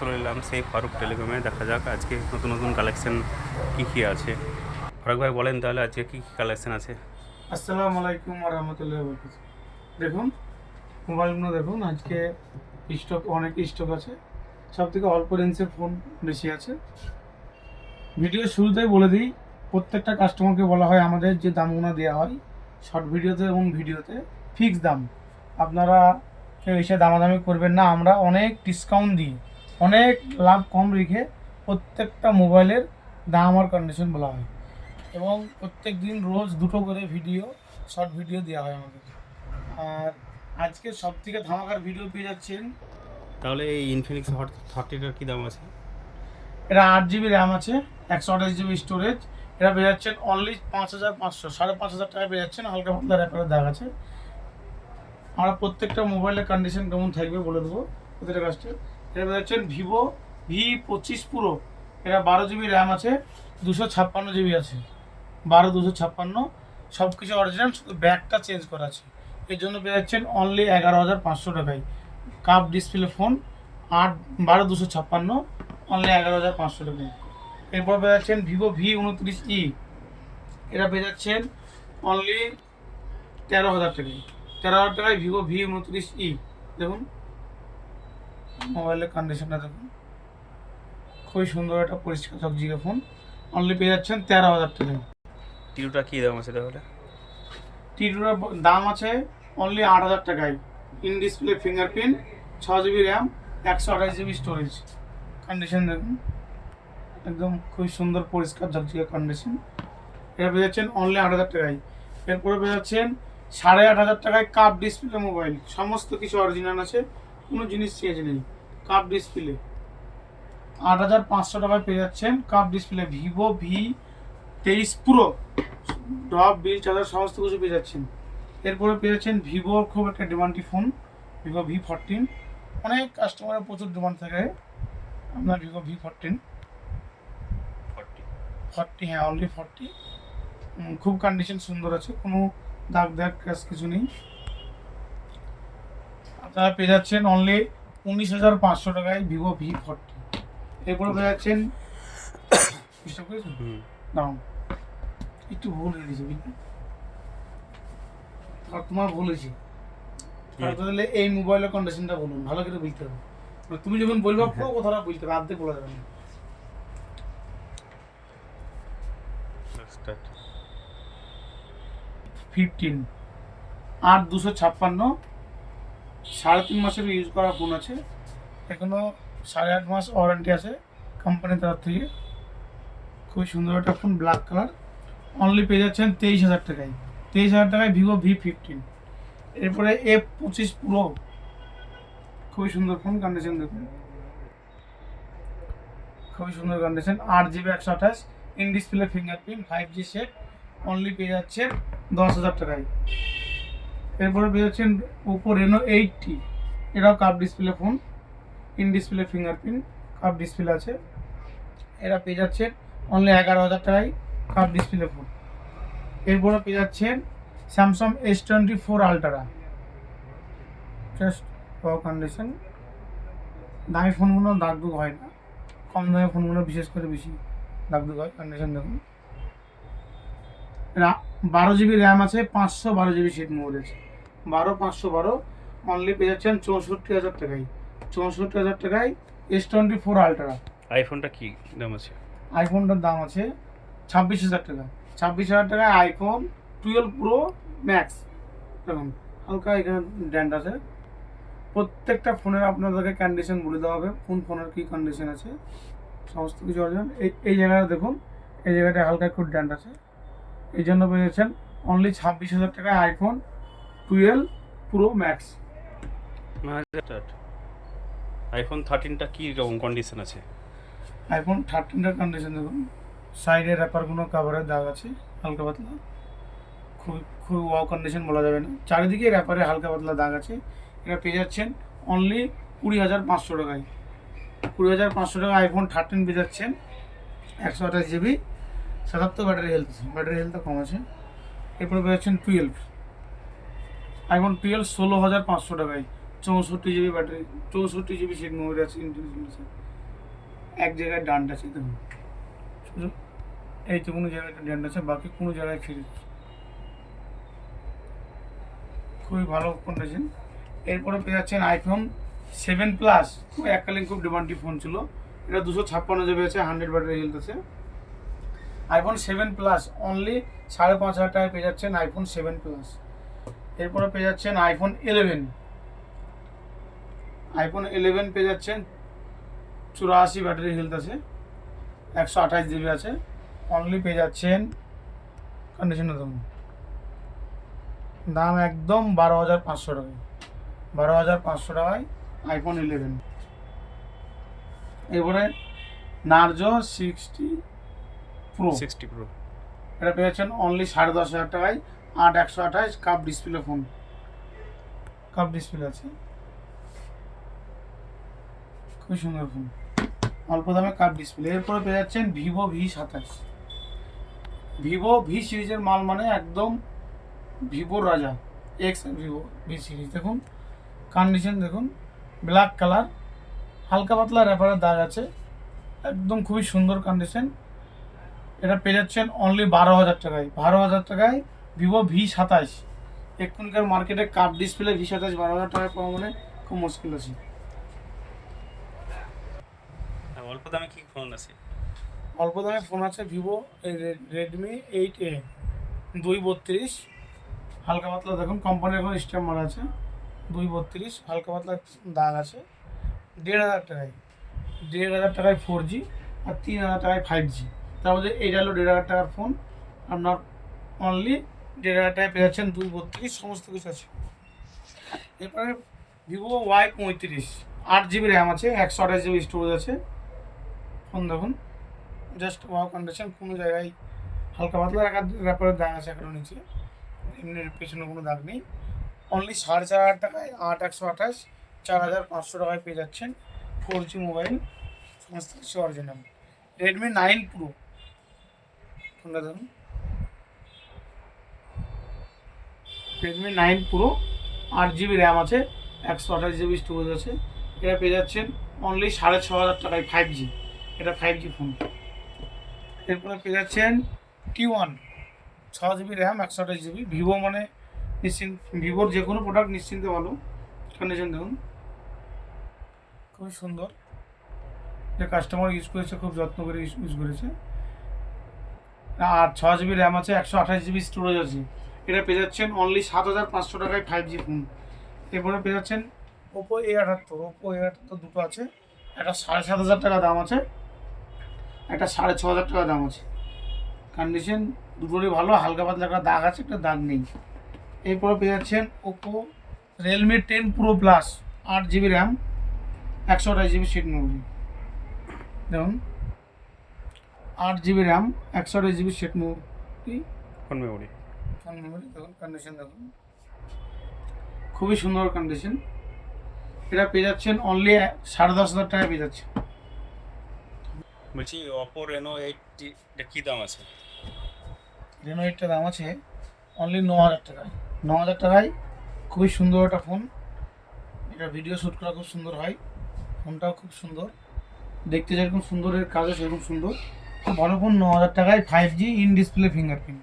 চলে এলাম সেই ফারুক টেলিকমে। দেখা যাক আজকে নতুন নতুন কালেকশন কী কী আছে। ফারুক ভাই বলেন তাহলে আজকে কী কী কালেকশন আছে? আসসালামু আলাইকুম রহমতুল্লাহ দেখুন মোবাইলগুলো দেখুন, আজকে স্টক অনেক স্টক আছে। সব থেকে অল্প রেঞ্জের ফোন বেশি আছে। ভিডিও শুরুতেই বলে দিই, প্রত্যেকটা কাস্টমারকে বলা হয় আমাদের যে দামগুলো দেওয়া হয় শর্ট ভিডিওতে এবং ভিডিওতে ফিক্স দাম। আপনারা কেউ এসে দামাদামি করবেন না, আমরা অনেক ডিসকাউন্ট দিই। অনেক লাভ কম রেখে প্রত্যেকটা মোবাইলের দাম আর কন্ডিশন বলা হয়। এবং প্রত্যেক দিন রোজ দুটো করে ভিডিও শর্ট ভিডিও দেওয়া হয় আমাদের। আর আজকে সব থেকে ধামাকার ভিডিও পেয়ে যাচ্ছেন তাহলে এই ইনফিনিক্স হট থার্টিটার কী দাম আছে? এটা আট জিবি র্যাম আছে একশো আঠাশ জিবি স্টোরেজ এটা পেয়ে যাচ্ছেন অনলি পাঁচ হাজার পাঁচশো সাড়ে পাঁচ হাজার টাকা পেয়ে যাচ্ছেন হালকা পাতলা র্যাপারের দাগ আছে। আমরা প্রত্যেকটা মোবাইলের কন্ডিশন কেমন থাকবে বলে দেবো। প্রত্যেকটা কাজটা এটা যাচ্ছেন ভিভো ভি পঁচিশ পুরো এটা বারো জিবি র্যাম আছে, দুশো ছাপ্পান্ন জিবি আছে। বারো, দুশো ছাপ্পান্ন সব কিছু অরিজিনাল শুধু ব্যাগটা চেঞ্জ করা আছে। এর জন্য পেয়ে যাচ্ছেন অনলি এগারো হাজার পাঁচশো টাকায়। কাপ ডিসপ্লে ফোন আট, বারো, দুশো ছাপ্পান্ন অনলি এগারো হাজার পাঁচশো টাকায়। এরপর পেয়ে যাচ্ছেন ভিভো ভি উনত্রিশ ই এটা পেয়ে যাচ্ছেন অনলি তেরো হাজার টাকায়। তেরো হাজার টাকায় ভিভো ভি উনত্রিশ ই দেখুন। মোবাইলের কন্ডিশনটা দেখুন। খুবই সুন্দর একটা পরিষ্কার ঝকঝকে ফোন। অনলি পেয়ে যাচ্ছেন তেরো হাজার টাকায় টিউটা কী দাম আছে তাহলে? টিটুর দাম আছে অনলি আট হাজার টাকায়। ইন ডিসপ্লে ফিঙ্গারপ্রিন্ট ছ জিবি র্যাম একশো আঠাশ জিবি স্টোরেজ কন্ডিশন দেখুন। একদম খুবই সুন্দর পরিষ্কার ঝকঝকে কন্ডিশন এটা পেয়ে যাচ্ছেন অনলি আট হাজার টাকায়। এরপরে পেয়ে যাচ্ছেন সাড়ে আট হাজার টাকায় কাপ ডিসপ্লে মোবাইল সমস্ত কিছু অরিজিনাল আছে। কোনো জিনিস চেঞ্জ নেই। কাপ ডিসপ্লে আট হাজার পাঁচশো টাকায় পেয়ে যাচ্ছেন কাপ ডিসপ্লে ভিভো ভি তেইশ পুরো ডব বিল চার্জার সমস্ত কিছু পেয়ে যাচ্ছেন। এরপরে পেয়ে যাচ্ছেন ভিভোর খুব একটা ডিমান্ডি ফোন ভিভো ভি ফোরটিন অনেক কাস্টমারের প্রচুর ডিমান্ড থাকে। আপনার ভিভো ভি ফোরটিন ফর্টি হ্যাঁ অনলি ফর্টি খুব কন্ডিশন সুন্দর আছে কোনো দাগ দাগ ক্যাশ কিছু নেই। আপনারা পেয়ে যাচ্ছেন অনলি উনিশ হাজার পাঁচশো টাকায় ভিভো ভি ফর্টি এরপরে পেয়ে যাচ্ছেন দাও একটু ভুল হয়ে গেছে তোমার ভুল হয়েছে। তাহলে এই মোবাইলের কন্ডিশনটা বলুন ভালো করে বুঝতে হবে। মানে তুমি যখন বলবা পুরো কথাটা বুঝতে হবে আর্ধেক বলা যাবে না। ফিফটিন আট দুশো ছাপ্পান্ন। সাড়ে তিন মাসের ইউজ করা ফোন আছে। এখনও সাড়ে আট মাস ওয়ারেন্টি আছে কোম্পানির তরফ থেকে। খুবই সুন্দর একটা ফোন ব্ল্যাক কালার অনলি পেয়ে যাচ্ছেন তেইশ হাজার টাকায়। তেইশ হাজার টাকায় ভিভো ভি ফিফটিন এরপরে এফ পঁচিশ প্রো খুবই সুন্দর ফোন কন্ডিশন দেখুন। খুবই সুন্দর কন্ডিশন আট জিবি একশো আঠাশ। In display fingerprint five G set only পেয়ে যাচ্ছেন দশ হাজার টাকায়। এরপরে পেয়ে যাচ্ছেন ওপো রেনো এইটটি এটাও cup display phone in display fingerprint cup display আছে। এরা পেয়ে যাচ্ছেন অনলি এগারো হাজার টাকায় কাপ ডিসপ্লে ফোন এরপরে পেয়ে যাচ্ছেন Samsung S twenty four Ultra just condition দামি ফোনগুলো দাগ হয় না। কম দামি ফোনগুলো বিশেষ করে বেশি দাগ দুগ হয়। কন্ডিশন দেখুন। বারো জিবি র্যাম আছে পাঁচশো বারো জিবি সিট মোড আছে। বারো পাঁচশো বারো অনলি পেয়ে যাচ্ছেন চৌষট্টি হাজার টাকায়। চৌষট্টি হাজার টাকায় এস টোয়েন্টি ফোর আলট্রা আইফোনটা কী দাম আছে? আইফোনটার দাম আছে ছাব্বিশ হাজার টাকা। ছাব্বিশ হাজার টাকায় আইফোন টুয়েলভ প্রো ম্যাক্স দেখুন হালকা এখানে ড্যান্ড আছে। প্রত্যেকটা ফোনের আপনাদেরকে কন্ডিশন বলে দেওয়া হবে কোন ফোনের কী কন্ডিশন আছে সমস্ত কিছু অরিজিনাল এই এই জায়গাটা দেখুন এই জায়গাটা হালকা একটু ড্যান্ড আছে। এই জন্য পেয়েছেন অনলি ছাব্বিশ হাজার টাকায় iPhone twelve Pro Max iPhone থার্টিনটা কী রকম কন্ডিশন আছে? আইফোন থার্টিনটার কন্ডিশন দেখুন। সাইডের র্যাপারগুলো কাভারের দাগ আছে হালকা পাতলা। খুব খুব ওয়াও কন্ডিশন বলা যাবে না। চারিদিকে র্যাপারে হালকা পাতলা দাগ আছে। এটা পেয়ে যাচ্ছেন অনলি কুড়ি হাজার পাঁচশো টাকায়। কুড়ি হাজার পাঁচশো টাকা আইফোন থার্টিন পেয়ে যাচ্ছেন। একশো আঠাশ জিবি সাতাত্তর ব্যাটারি হেলথ আছে। ব্যাটারি হেলথটা কম আছে। এরপরে পেয়ে যাচ্ছেন টুয়েলভ আইফোন টুয়েলভ ষোলো হাজার পাঁচশো টাকায়। চৌষট্টি জিবি ব্যাটারি চৌষট্টি জিবি সিট মেমোরি আছে আছে। এক জায়গায় ডান্ট আছে, দেখুন। শুধু এই তো কোনো জায়গায় একটা ডান্ট আছে, বাকি কোনো জায়গায় ফিরে খুবই ভালো ফোন কন্ডিশন এরপরে পেয়ে যাচ্ছেন আইফোন সেভেন প্লাস খুব এককালীন, খুব ডিমান্ডি ফোন ছিল। এটা দুশো ছাপ্পান্ন জিবি আছে হান্ড্রেড ব্যাটারি হেলথ আছে। আইফোন সেভেন প্লাস অনলি সাড়ে পাঁচ হাজার টাকায় পেয়ে যাচ্ছেন আইফোন সেভেন প্লাস এরপরে পেয়ে যাচ্ছেন আইফোন ইলেভেন আইফোন ইলেভেন পেয়ে যাচ্ছেন চুরাশি ব্যাটারি হেলথ আছে, একশো আঠাশ জিবি আছে অনলি পেয়ে যাচ্ছেন কন্ডিশনে দেখুন। দাম একদম বারো হাজার পাঁচশো টাকায়, বারো হাজার পাঁচশো টাকায় আইফোন ইলেভেন এরপরে Narzo sixty pro sixty pro এটা পেয়েছেন অনলি সাড়ে দশ হাজার টাকায় আট একশো আঠাশ cup display phone cup display আছে। খুব সুন্দর ফোন অল্প দামে কাপ ডিসপ্লে এরপরে পেয়ে যাচ্ছেন ভিভো ভি সাতাশ। ভিভো ভি সিরিজের মাল মানে একদম ভিভোর রাজা। X Vivo V series. দেখুন কন্ডিশন দেখুন। ব্ল্যাক কালার হালকা পাতলা র্যাপারের দাগ আছে। একদম খুবই সুন্দর কন্ডিশন এটা পেয়ে যাচ্ছেন অনলি বারো হাজার টাকায়। বারো হাজার টাকায় ভিভো ভি সাতাশ এখনকার মার্কেটে কাপ ডিসপ্লে ভি সাতাশ বারো হাজার টাকায় পাওয়া মানে খুব মুশকিল আছে। আর অল্প দামে কি ফোন আছে? অল্প দামে ফোন আছে ভিভো রেডমি এইট এ দুই বত্রিশ। হালকা পাতলা দেখুন কোম্পানির এখন স্ট্যাম্প মারা আছে। দুই বত্রিশ হালকা পাতলা দাগ আছে। দেড় হাজার টাকায় দেড় হাজার টাকায় ফোর জি আর তিন হাজার টাকায় ফাইভ জি তার মধ্যে এইটা হলো দেড় হাজার টাকার ফোন আপনার অনলি দেড় হাজার টাকায় পেয়ে যাচ্ছেন দুই বত্রিশ, সমস্ত কিছু আছে। এরপরে ভিভো ওয়াই পঁয়ত্রিশ, আট জিবি র্যাম আছে, একশো আঠাশ জিবি স্টোরেজ আছে। ফোন দেখুন জাস্ট ওয়াও কন্ডিশন কোনো জায়গায় হালকা পাতলা রাখার ব্যাপারে দাগ আছে এখনও নিচে। এমনি পেছনে কোনো দাগ নেই। অনলি সাড়ে চার হাজার টাকায় আট, একশো আঠাশ, চার হাজার পাঁচশো টাকায় পেয়ে যাচ্ছেন ফোর জি মোবাইল সমস্ত কিছু অরিজিনাল রেডমি নাইন প্রো ফোনটা ধরুন। রেডমি নাইন প্রো আট জিবি র্যাম আছে, একশো আঠাশ জিবি স্টোরেজ আছে। এটা পেয়ে যাচ্ছেন অনলি সাড়ে ছ হাজার টাকায় ফাইভ জি এটা ফাইভ জি ফোন এরপরে পেয়ে যাচ্ছেন টি ওয়ান ছ জিবি র্যাম একশো আঠাশ জিবি ভিভো মানে নিশ্চিন্ত ভিভোর যে কোনো প্রোডাক্ট নিশ্চিন্তে ভালো। কন্ডিশন দেখুন। খুবই সুন্দর। যে কাস্টমার ইউজ করেছে, খুব যত্ন করে ইউজ করেছে। আর ছ জিবি র্যাম আছে, একশো আঠাশ জিবি স্টোরেজ আছে। এটা পেয়ে যাচ্ছেন অনলি সাত হাজার পাঁচশো টাকায় ফাইভ জি ফোন এরপরে পেয়ে যাচ্ছেন ওপো এ আটাত্তর। ওপো এ আটাত্তর দুটো আছে। একটা সাড়ে সাত হাজার টাকা দাম আছে। একটা সাড়ে ছ হাজার টাকা দাম আছে। কন্ডিশন দুটোরই ভালো, হালকা পাতলা একটা দাগ আছে, একটা দাগ নেই। এরপরে পেয়ে যাচ্ছেন Oppo Realme ten pro plus আট জিবি র্যাম, একশো আঠাশ জিবি সিট মেমোরি দেখুন। আট জিবি র্যাম একশো আঠাশ GB seat memory phone memory. Phone memory দেখুন কন্ডিশন দেখুন। খুবই সুন্দর কন্ডিশন এটা পেয়ে যাচ্ছেন অনলি সাড়ে দশ হাজার টাকায় পেয়ে যাচ্ছে বলছি অপো রেনো এইটটি এটা কী দাম আছে? রেনো এইটটা দাম আছে অনলি ন হাজার টাকায়। ন হাজার টাকায় খুবই সুন্দর একটা ফোন। এটা ভিডিও শ্যুট করা খুব সুন্দর হয়। ফোনটাও খুব সুন্দর। দেখতে যেরকম সুন্দর এর কাজও সেরকম সুন্দর। ভালো ফোন ন হাজার টাকায় five G in display fingerprint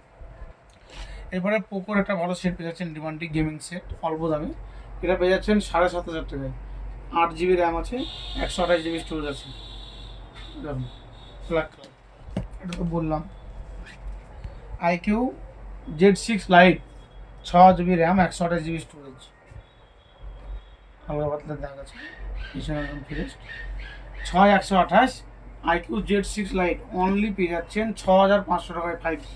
এরপরে পোকোর একটা ভালো সেট পেয়ে যাচ্ছেন ডিমান্ডি গেমিং সেট অল্প দামে। এটা পেয়ে যাচ্ছেন সাড়ে সাত হাজার টাকায়। আট জিবি র্যাম আছে, একশো আঠাশ জিবি স্টোরেজ আছে। এটা তো বললাম। আইকিউ জেড সিক্স লাইট ছ জিবি র্যাম একশো আঠাশ জিবি স্টোরেজ হালকা পাতলা একদম ফ্রেশ ছয় একশো আঠাশ iQOO Z six lite only পেয়ে যাচ্ছেন ছ হাজার পাঁচশো টাকায় ফাইভ জি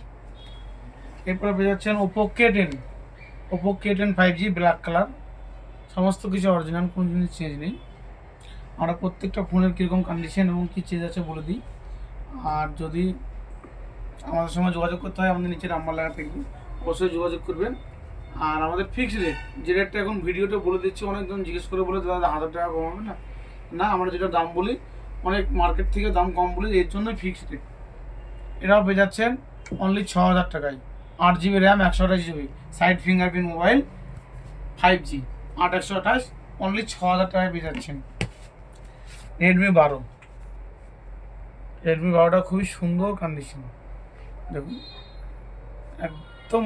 এরপরে পেয়ে যাচ্ছেন Oppo K ten Oppo K ten five G black colour সমস্ত কিছু অরিজিনাল কোনো জিনিস চেঞ্জ নেই। আমরা প্রত্যেকটা ফোনের কীরকম কন্ডিশন এবং কী চেঞ্জ আছে বলে দিই। আর যদি আমাদের সঙ্গে যোগাযোগ করতে হয়, আমাদের নিচে নাম্বার লেখা থাকবে। অবশ্যই যোগাযোগ করবেন। আর আমাদের ফিক্সড রেট যে রেটটা এখন ভিডিওতে বলে দিচ্ছি অনেকজন জিজ্ঞেস করে বলে দাদা হাজার টাকা কমাবে না? না, আমরা যেটা দাম বলি অনেক মার্কেট থেকে দাম কম বলি এর জন্যই ফিক্সড রেট এটাও পেয়ে যাচ্ছেন অনলি ছ হাজার টাকায়। আট জিবি র্যাম একশো আঠাশ GB side fingerprint mobile five G আট, একশো আঠাশ অনলি ছ হাজার টাকায় পেয়ে যাচ্ছেন। রেডমি বারো। রেডমি বারোটা খুবই সুন্দর কন্ডিশন দেখুন, একদম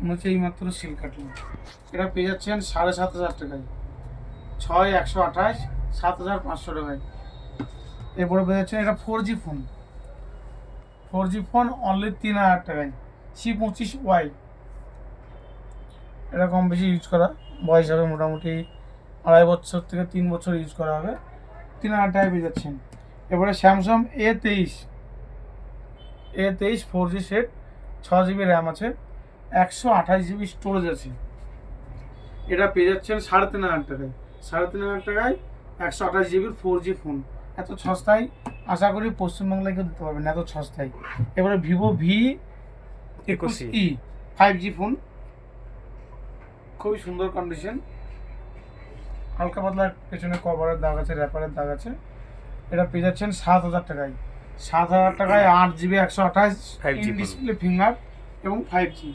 মনে হচ্ছে এইমাত্র সিল কাটলো এটা পেয়ে যাচ্ছেন সাড়ে সাত হাজার টাকায়। ছয়, একশো আঠাশ সাত হাজার পাঁচশো টাকায়। এরপরে পেয়ে যাচ্ছেন এটা four G phone four G phone only তিন হাজার টাকায়। সি পঁচিশ ওয়াই এটা কম বেশি ইউজ করা। বয়স হবে মোটামুটি আড়াই বছর থেকে তিন বছর ইউজ করা হবে। তিন হাজার টাকায় পেয়ে যাচ্ছেন। এবারে স্যামসাং এ তেইশ। এ তেইশ ফোর জি সেট ছ জিবি র্যাম আছে। একশো আঠাশ জিবি স্টোরেজ আছে। এটা পেয়ে যাচ্ছেন সাড়ে তিন হাজার টাকায়। সাড়ে তিন হাজার টাকায় একশো আঠাশ জিবির ফোর জি ফোন এত সস্তায় আশা করি পশ্চিমবাংলায় কেউ দিতে পারবেন এত সস্তায়। এবারে ভিভো ভি একুশ ই। ফাইভ জি ফোন খুবই সুন্দর কন্ডিশন হালকা পাতলা পেছনে কভারের দাগ আছে র্যাপারের দাগ আছে। এটা পেয়ে যাচ্ছেন সাত হাজার টাকায়। সাত হাজার টাকায় আট জিবি একশো আঠাশ 5G phone। ডিসপ্লে ফিঙ্গার এবং ফাইভ জি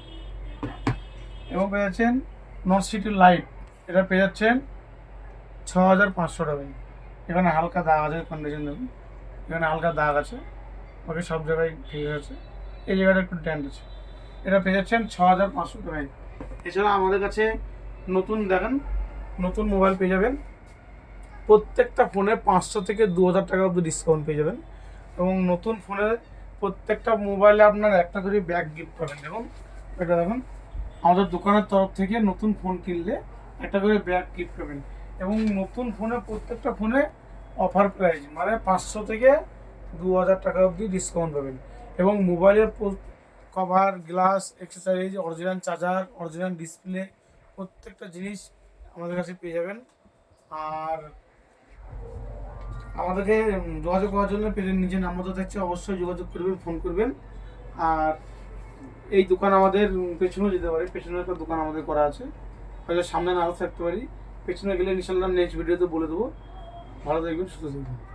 এবং পেয়ে যাচ্ছেন নর্থ সিটি লাইট এটা পেয়ে যাচ্ছেন ছ হাজার পাঁচশো টাকায়। এখানে হালকা দাগ আছে কন্ডিশন এখানে হালকা দাগ আছে। বাকি সব জায়গায় ঠিক আছে। এই জায়গাটা একটু ড্যান্ড আছে। এটা পেয়ে যাচ্ছেন ছ হাজার পাঁচশো টাকায়। এছাড়া আমাদের কাছে নতুন দেখেন, নতুন মোবাইল পেয়ে যাবেন। প্রত্যেকটা ফোনে পাঁচশো থেকে দু হাজার টাকা অব্দি ডিসকাউন্ট পেয়ে যাবেন। এবং নতুন ফোনে প্রত্যেকটা মোবাইলে আপনার একটা করে ব্যাগ গিফট পাবেন। দেখুন, এটা দেখুন। আমাদের দোকানের তরফ থেকে নতুন ফোন কিনলে একটা করে ব্যাগ গিফট পাবেন। এবং নতুন ফোনে, প্রত্যেকটা ফোনে অফার প্রাইস মানে পাঁচশো থেকে দু হাজার টাকা অবধি ডিসকাউন্ট পাবেন। এবং মোবাইলের cover glass accessories original charger original display প্রত্যেকটা জিনিস আমাদের কাছে পেয়ে যাবেন। আর আমাদেরকে যোগাযোগ করার জন্য পেজের নিচে নাম্বারটা থাকছে, অবশ্যই যোগাযোগ করবেন ফোন করবেন। আর এই দোকান আমাদের পেছনেও যেতে পারে পেছনে একটা দোকান আমাদের করা আছে। হয়তো সামনে নাও থাকতে পারি। পেছনে গেলে ইনশাল্লাহ নেক্সট ভিডিওতে বলে দেবো। ভালো থাকবেন সুস্থ থাকবেন।